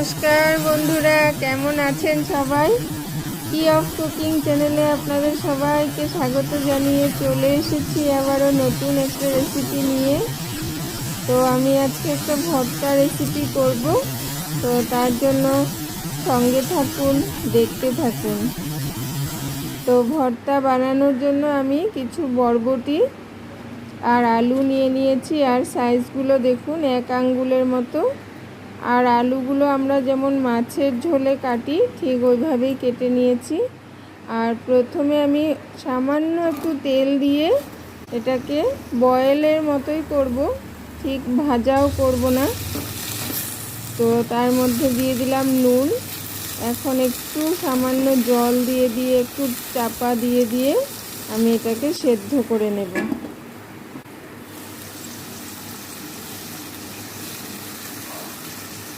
নমস্কার বন্ধুরা, কেমন আছেন সবাই? কি অফ কুকিং চ্যানেলে আপনাদের সবাইকে স্বাগত জানিয়ে চলে এসেছি আবারও নতুন একটা রেসিপি নিয়ে। তো আমি আজকে একটা ভর্তা রেসিপি করব। তো তার জন্য সঙ্গে থাকুন, দেখতে থাকুন। তো ভর্তা বানানোর জন্য আমি কিছু বরবটি আর আলু নিয়ে নিয়েছি। আর সাইজগুলো দেখুন, এক আঙ্গুলের মতো। আর আলুগুলো আমরা যেমন মাছের ঝোলে কাটি, ঠিক ওইভাবেই কেটে নিয়েছি। আর প্রথমে আমি সামান্য একটু তেল দিয়ে এটাকে বয়েলের মতোই করব, ঠিক ভাজাও করব না। তো তার মধ্যে দিয়ে দিলাম নুন। এখন একটু সামান্য জল দিয়ে দিয়ে, একটু চাপা দিয়ে দিয়ে আমি এটাকে সেদ্ধ করে নেব।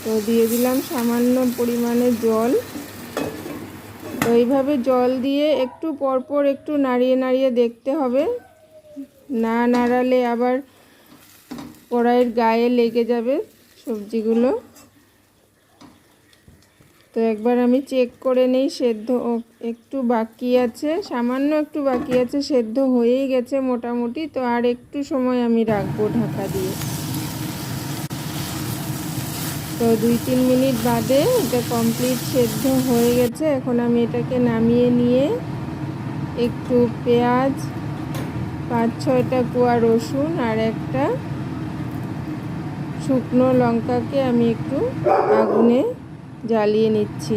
তো দিয়ে দিলাম সামান্য পরিমাণে জল। তো এইভাবে জল দিয়ে একটু পরপর একটু নাড়িয়ে নাড়িয়ে দেখতে হবে। না নাড়ালে আবার কড়াইয়ের গায়ে লেগে যাবে সবজিগুলো। তো একবার আমি চেক করে নেই, সেদ্ধ একটু বাকি আছে, সামান্য একটু বাকি আছে, সেদ্ধ হয়েই গেছে মোটামুটি। তো আর একটু সময় আমি রাখব ঢাকা দিয়ে। তো দুই তিন মিনিট বাদে এটা কমপ্লিট সেদ্ধ হয়ে গেছে। এখন আমি এটাকে নামিয়ে নিয়ে একটু পেঁয়াজ, পাঁচ ছয়টা কুয়া রসুন আর একটা শুকনো লঙ্কাকে আমি একটু আগুনে জ্বালিয়ে নিচ্ছি।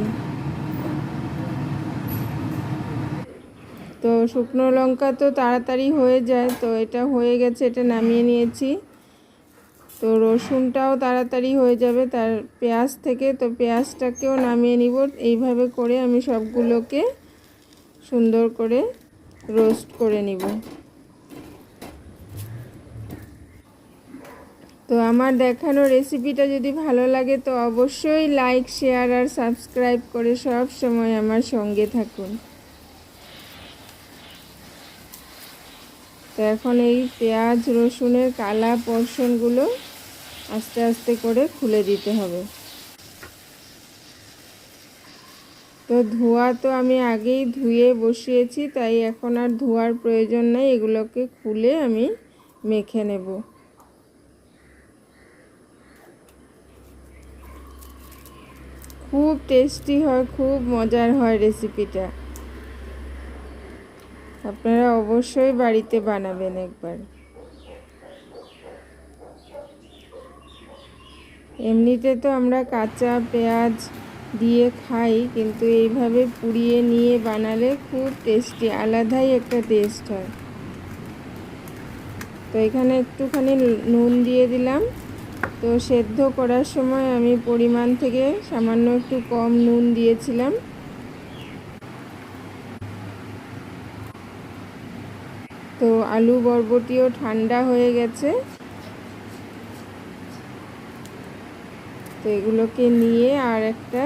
তো শুকনো লঙ্কা তো তাড়াতাড়ি হয়ে যায়, তো এটা হয়ে গেছে, এটা নামিয়ে নিয়েছি। তো রসুনটাও তাড়াতাড়ি হয়ে যাবে, তার পেঁয়াজ থেকে। তো পেঁয়াজটাকেও নামিয়ে নিব। এইভাবে করে আমি সবগুলোকে সুন্দর করে রোস্ট করে নিব। তো আমার দেখানো রেসিপিটা যদি ভালো লাগে, তো অবশ্যই লাইক, শেয়ার আর সাবস্ক্রাইব করে সব সময় আমার সঙ্গে থাকুন। তো এখন এই পেঁয়াজ, রসুনের কালা পোর্শনগুলো আস্তে আস্তে করে খুলে দিতে হবে। তো ধোয়া তো আমি আগেই ধুয়ে বসিয়েছি, তাই এখন আর ধোয়ার প্রয়োজন নেই, এগুলোকে খুলে আমি মেখে নেব। খুব টেস্টি হয়, খুব মজার হয় রেসিপিটা। আপনারা অবশ্যই বাড়িতে বানাবেন একবার। এমনিতে তো আমরা কাঁচা পেঁয়াজ দিয়ে খাই, কিন্তু এইভাবে পুড়িয়ে নিয়ে বানালে খুব টেস্টি, আলাদাই একটা টেস্ট হয়। তো এখানে একটুখানি নুন দিয়ে দিলাম। তো সেদ্ধ করার সময় আমি পরিমাণ থেকে সামান্য একটু কম নুন দিয়েছিলাম। তো আলু বরবটিও ঠান্ডা হয়ে গেছে। তো এগুলোকে নিয়ে আর একটা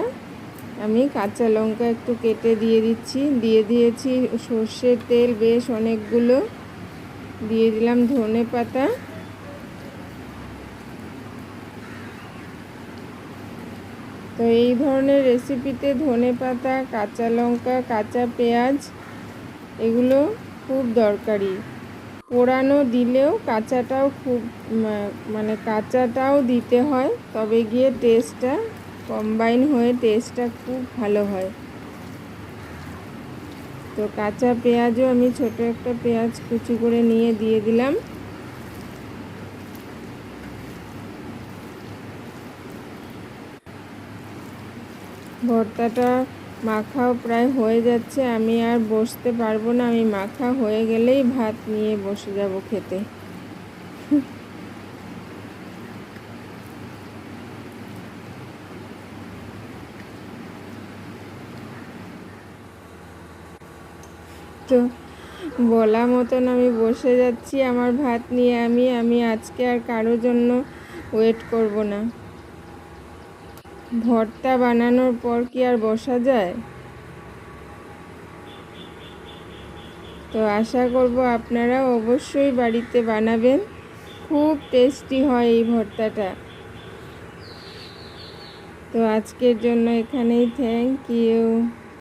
আমি কাঁচা লঙ্কা একটু কেটে দিয়ে দিচ্ছি। দিয়ে দিয়েছি সর্ষের তেল, বেশ অনেকগুলো। দিয়ে দিলাম ধনে পাতা। তো এই ধরনের রেসিপিতে ধনে পাতা, কাঁচা লঙ্কা, কাঁচা পেঁয়াজ, এগুলো খুব দরকারি। পোড়ানো দিলেও কাঁচাটাও খুব মানে কাঁচাটাও দিতে হয়, তবে গিয়ে টেস্টটা কম্বাইন হয়ে টেস্টটা খুব ভালো হয়। তো কাঁচা পেঁয়াজও আমি ছোট একটা পেঁয়াজ কুচি করে নিয়ে দিয়ে দিলাম। ভর্তাটা মাখাও প্রায় হয়ে যাচ্ছে, আমি আর বসতে পারব না। আমি মাখা হয়ে গেলেই ভাত নিয়ে বসে যাব খেতে। তো বলা মতন আমি বসে যাচ্ছি আমার ভাত নিয়ে। আমি আমি আজকে আর কারোর জন্য ওয়েট করব না। ভর্তা বানানোর পর কি আর বসা যায়? তো আশা করব আপনারা অবশ্যই বাড়িতে বানাবেন। খুব টেস্টি হয় এই ভর্তাটা। তো আজকের জন্য এখানেই। Thank you